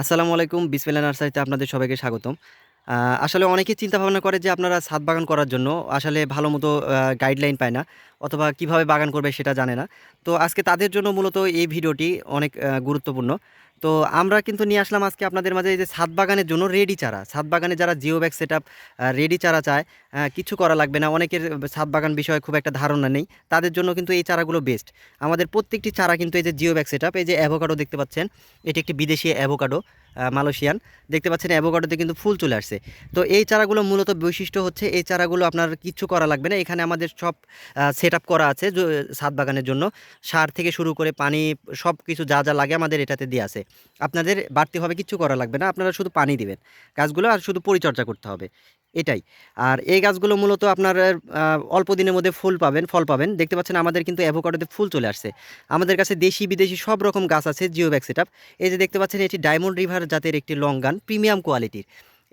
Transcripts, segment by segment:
আসসালামু আলাইকুম বিসমিল্লা নার্সারিতে আপনাদের সবাইকে স্বাগতম। আসলে অনেকেই চিন্তা ভাবনা করে যে আপনারা ছাদ বাগান করার জন্য আসলে ভালো মতো গাইডলাইন পায় না অথবা কীভাবে বাগান করবে সেটা জানে না। তো আজকে তাদের জন্য মূলত এই ভিডিওটি অনেক গুরুত্বপূর্ণ। তো আমরা কিন্তু নিয়ে আসলাম আজকে আপনাদের মাঝে এই যে ছাদ বাগানের জন্য রেডি চারা। ছাদ বাগানে যারা জিও ব্যাগ সেট রেডি চারা চায় কিছু করা লাগবে না। অনেকের ছাদ বাগান বিষয়ে খুব একটা ধারণা নেই। তাদের জন্য কিন্তু এই চারাগুলো বেস্ট আমাদের প্রত্যেকটি চারা কিন্তু এই যে জিও ব্যাগ সেট এই যে অ্যাভোকাডো দেখতে পাচ্ছেন, এটি একটি বিদেশি অ্যাভোকাডো মালয়েশিয়ান। দেখতে পাচ্ছেন অ্যাভোকাডোতে কিন্তু ফুল চলে আসছে। তো এই চারাগুলো মূলত বৈশিষ্ট্য হচ্ছে এই চারাগুলো আপনার কিচ্ছু করা লাগবে না। এখানে আমাদের সব সেট করা আছে ছাদ বাগানের জন্য। সার থেকে শুরু করে পানি সব কিছু যা যা লাগে আমাদের এটাতে দিয়ে আছে। আপনাদের বাড়তিভাবে কিছু করা লাগবে না। আপনারা শুধু পানি দিবেন। গাছগুলো আর শুধু পরিচর্যা করতে হবে। এটাই। আর এই গাছগুলো মূলত আপনার অল্প দিনের মধ্যে ফুল পাবেন, ফল পাবেন। দেখতে পাচ্ছেন আমাদের কিন্তু অ্যাভোকাডোতে ফুল চলে আসছে। আমাদের কাছে দেশি, বিদেশি সব রকম গাছ আছে জিও ব্যাগ সেট এই যে দেখতে পাচ্ছেন, এটি ডায়মন্ড রিভার জাতের একটি লং গান প্রিমিয়াম কোয়ালিটির।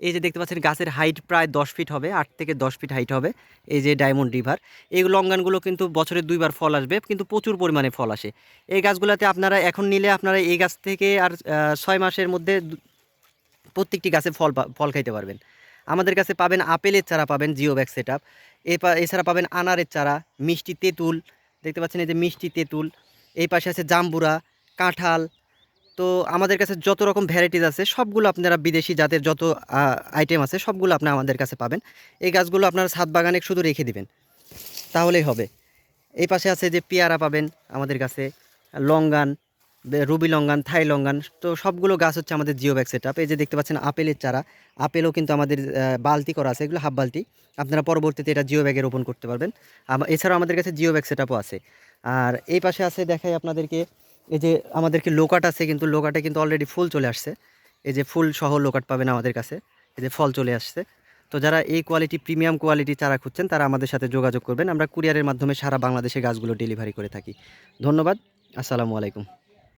এই যে দেখতে পাচ্ছেন গাছের হাইট প্রায় দশ ফিট হবে, আট থেকে দশ ফিট হাইট হবে, এই যে ডায়মন্ড রিভার এই লং গানগুলো কিন্তু বছরে দুইবার ফল আসবে, কিন্তু প্রচুর পরিমাণে ফল আসে। এই গাছগুলোতে আপনারা এখন নিলে আপনারা এই গাছ থেকে আর ছয় মাসের মধ্যে প্রত্যেকটি গাছে ফল ফল খাইতে পারবেন। আমাদের কাছে পাবেন আপেলের চারা, পাবেন জিও ব্যাগ সেট আপ এছাড়া পাবেন আনারের চারা, মিষ্টি তেঁতুল, দেখতে পাচ্ছেন এই যে মিষ্টি তেঁতুল। এই পাশে আছে জাম্বুরা, কাঁঠাল তো আমাদের কাছে যত রকম ভ্যারাইটিস আছে, সবগুলো আপনারা বিদেশি জাতের যত আইটেম আছে, সবগুলো আপনি আমাদের কাছে পাবেন। এই গাছগুলো আপনারা ছাদ বাগানে শুধু রেখে দিবেন। তাহলেই হবে। এই পাশে আছে যে পেয়ারা পাবেন আমাদের কাছে, longan ruby longan, Thai longan, তো সবগুলো গাছ হচ্ছে আমাদের জিও ব্যাগ সেট এই যে দেখতে পাচ্ছেন আপেলের চারা। আপেলও কিন্তু আমাদের বালতি করা আছে, এগুলো হাফ বালতি। আপনারা পরবর্তীতে এটা জিও ব্যাগে রোপণ করতে পারবেন। এছাড়াও আমাদের কাছে জিও ব্যাগ সেট আছে। আর এই পাশে আছে, দেখাই আপনাদেরকে এই যে আমাদেরকে লোকাট আছে, কিন্তু লোকাটে কিন্তু অলরেডি ফুল চলে আসছে। এই যে ফুল সহ লোকাট পাবেন আমাদের কাছে। এই যে ফল চলে আসছে। তো যারা এই কোয়ালিটি প্রিমিয়াম কোয়ালিটি চারা খুঁজছেন, তারা আমাদের সাথে যোগাযোগ করবেন। আমরা কুরিয়ারের মাধ্যমে সারা বাংলাদেশে গাছগুলো ডেলিভারি করে থাকি। ধন্যবাদ। আসসালামু আলাইকুম।